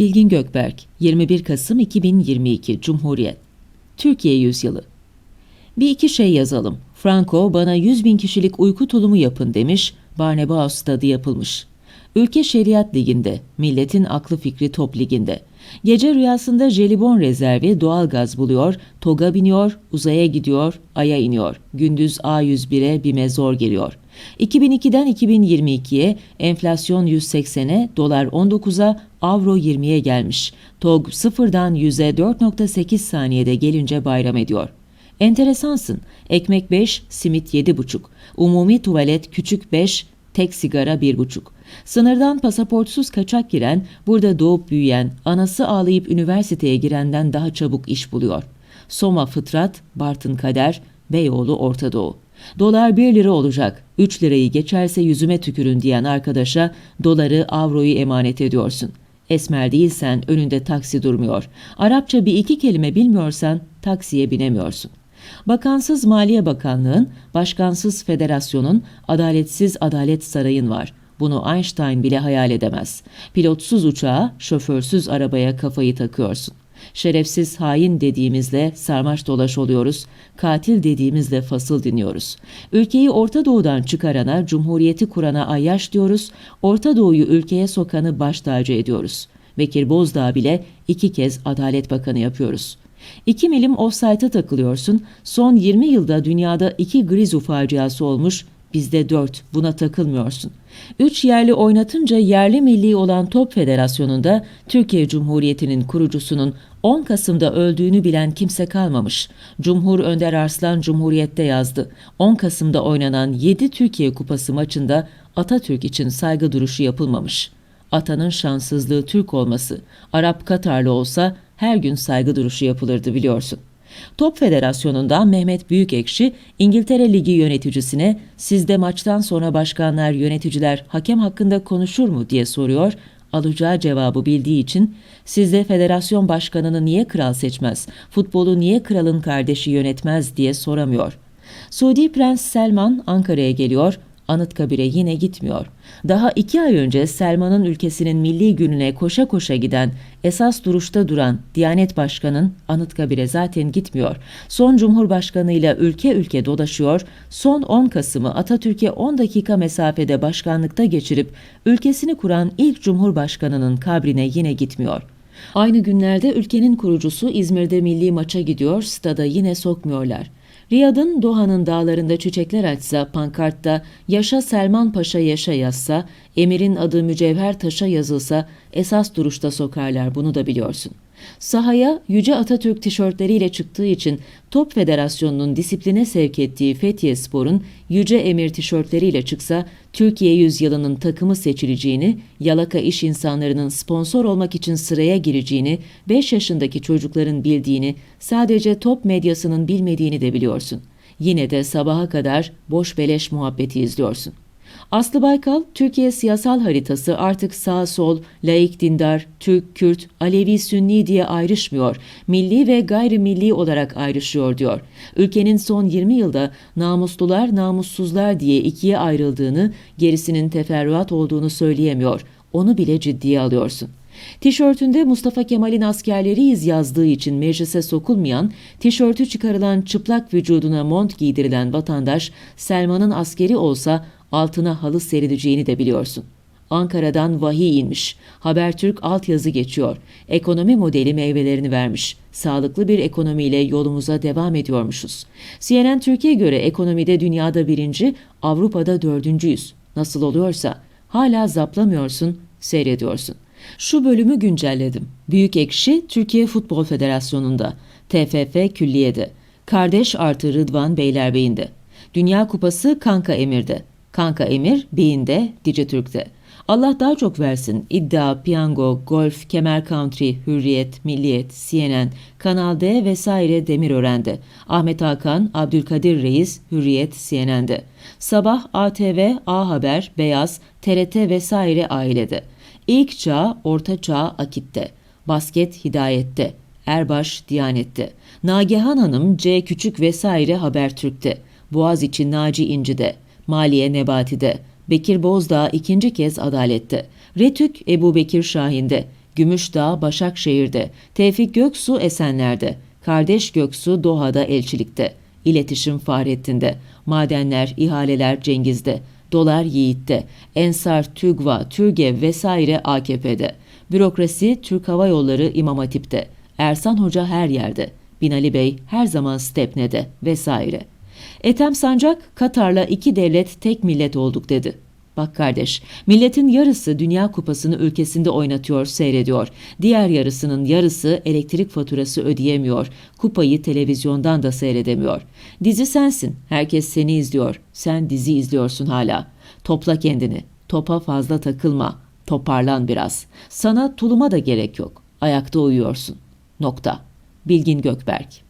Bilgin Gökberk, 21 Kasım 2022 Cumhuriyet Türkiye Yüzyılı Bir iki şey yazalım. Franco bana 100 bin kişilik uyku tulumu yapın demiş, Barnebaus stadı yapılmış. Ülke Şeriat Ligi'nde, milletin aklı fikri top liginde. Gece rüyasında jelibon rezervi doğal gaz buluyor, toga biniyor, uzaya gidiyor, aya iniyor. Gündüz A101'e bir mezor geliyor. 2002'den 2022'ye enflasyon 180'e, dolar 19'a, avro 20'ye gelmiş. TOG sıfırdan 100'e 4.8 saniyede gelince bayram ediyor. Enteresansın. Ekmek 5, simit 7,5. Umumi tuvalet küçük 5, tek sigara 1,5. Sınırdan pasaportsuz kaçak giren, burada doğup büyüyen, anası ağlayıp üniversiteye girenden daha çabuk iş buluyor. Soma fıtrat, Bartın kader, Beyoğlu Orta Doğu. Dolar 1 lira olacak, 3 lirayı geçerse yüzüme tükürün diyen arkadaşa doları, avroyu emanet ediyorsun. Esmer değilsen önünde taksi durmuyor. Arapça bir iki kelime bilmiyorsan taksiye binemiyorsun. Bakansız Maliye Bakanlığın, başkansız federasyonun, adaletsiz adalet sarayın var. Bunu Einstein bile hayal edemez. Pilotsuz uçağa, şoförsüz arabaya kafayı takıyorsun. Şerefsiz hain dediğimizle sarmaş dolaş oluyoruz, katil dediğimizle fasıl dinliyoruz. Ülkeyi Orta Doğu'dan çıkarana, cumhuriyeti kurana ayyaş diyoruz, Orta Doğu'yu ülkeye sokanı baş tacı ediyoruz. Bekir Bozdağ bile iki kez Adalet Bakanı yapıyoruz. İki milim offside'a takılıyorsun, son 20 yılda dünyada iki Grizu faciası olmuş, bizde dört, buna takılmıyorsun. Üç yerli oynatınca yerli milli olan Top Federasyonu'nda Türkiye Cumhuriyeti'nin kurucusunun 10 Kasım'da öldüğünü bilen kimse kalmamış. Cumhur Önder Arslan Cumhuriyet'te yazdı. 10 Kasım'da oynanan 7 Türkiye Kupası maçında Atatürk için saygı duruşu yapılmamış. Atanın şanssızlığı Türk olması. Arap Katarlı olsa her gün saygı duruşu yapılırdı biliyorsun. Top Federasyonu'ndan Mehmet Büyükekşi, İngiltere Ligi yöneticisine sizde maçtan sonra başkanlar, yöneticiler hakem hakkında konuşur mu diye soruyor. Alacağı cevabı bildiği için sizde federasyon başkanını niye kral seçmez, futbolu niye kralın kardeşi yönetmez diye soramıyor. Suudi Prens Selman Ankara'ya geliyor, Anıtkabir'e yine gitmiyor. Daha iki ay önce Selman'ın ülkesinin milli gününe koşa koşa giden, esas duruşta duran Diyanet Başkanı'nın Anıtkabir'e zaten gitmiyor. Son Cumhurbaşkanı'yla ülke ülke dolaşıyor, son 10 Kasım'ı Atatürk'e 10 dakika mesafede başkanlıkta geçirip ülkesini kuran ilk Cumhurbaşkanı'nın kabrine yine gitmiyor. Aynı günlerde ülkenin kurucusu İzmir'de milli maça gidiyor, stada yine sokmuyorlar. Riyad'ın Doha'nın dağlarında çiçekler açsa, pankartta Yaşa Selman Paşa yaşa yazsa, emirin adı mücevher taşa yazılsa esas duruşta sokarlar bunu da biliyorsun. Sahaya Yüce Atatürk tişörtleriyle çıktığı için Top Federasyonu'nun disipline sevk ettiği Fethiye Spor'un Yüce Emir tişörtleriyle çıksa Türkiye yüzyılının takımı seçileceğini, yalaka iş insanlarının sponsor olmak için sıraya gireceğini, 5 yaşındaki çocukların bildiğini, sadece top medyasının bilmediğini de biliyorsun. Yine de sabaha kadar boş beleş muhabbeti izliyorsun. Aslı Baykal, Türkiye siyasal haritası artık sağ sol, laik dindar, Türk, Kürt, Alevi, Sünni diye ayrışmıyor, milli ve gayrimilli olarak ayrışıyor diyor. Ülkenin son 20 yılda namuslular, namussuzlar diye ikiye ayrıldığını, gerisinin teferruat olduğunu söyleyemiyor. Onu bile ciddiye alıyorsun. Tişörtünde Mustafa Kemal'in askerleriyiz yazdığı için meclise sokulmayan, tişörtü çıkarılan çıplak vücuduna mont giydirilen vatandaş, Selman'ın askeri olsa altına halı serileceğini de biliyorsun. Ankara'dan vahiy inmiş. Habertürk altyazı geçiyor. Ekonomi modeli meyvelerini vermiş. Sağlıklı bir ekonomiyle yolumuza devam ediyormuşuz. CNN Türkiye göre ekonomide dünyada birinci, Avrupa'da dördüncüyüz. Nasıl oluyorsa hala zaplamıyorsun, seyrediyorsun. Şu bölümü güncelledim. Büyük Ekşi Türkiye Futbol Federasyonu'nda, TFF Külliye'de, Kardeş artı Rıdvan Beylerbeyi'nde, Dünya Kupası Kanka Emir'de, Kanka Emir Beyinde, Dijitürk'te. Allah daha çok versin. İddia, piyango, golf, kemer country, hürriyet, milliyet, CNN, Kanal D vesaire Demirören'de. Ahmet Hakan, Abdülkadir Reis, Hürriyet, CNN'de. Sabah ATV, A Haber, Beyaz, TRT vesaire ailede. İlk çağ, orta çağ Akit'te. Basket Hidayet'te. Erbaş Diyanet'te. Nagihan Hanım C Küçük vesaire Habertürk'te. Boğaziçi Naci İnci'de. Maliye Nebati'de. Bekir Bozdağ ikinci kez adalette. Retük Ebu Bekir Şahin'de. Gümüşdağ Başakşehir'de, Tevfik Göksu Esenler'de, Kardeş Göksu Doha'da elçilikte, İletişim Fahrettin'de, Madenler, ihaleler Cengiz'de, Dolar Yiğit'te, Ensar, TÜGVA, TÜRGEV vesaire AKP'de, Bürokrasi Türk Hava Yolları İmam Hatip'te, Ersan Hoca her yerde, Binali Bey her zaman Stepne'de vesaire. Ethem Sancak, Katar'la iki devlet tek millet olduk dedi. Bak kardeş, milletin yarısı Dünya Kupası'nı ülkesinde oynatıyor, seyrediyor. Diğer yarısının yarısı elektrik faturası ödeyemiyor. Kupayı televizyondan da seyredemiyor. Dizi sensin, herkes seni izliyor. Sen dizi izliyorsun hala. Topla kendini, topa fazla takılma. Toparlan biraz. Sana tuluma da gerek yok. Ayakta uyuyorsun. Nokta. Bilgin Gökberk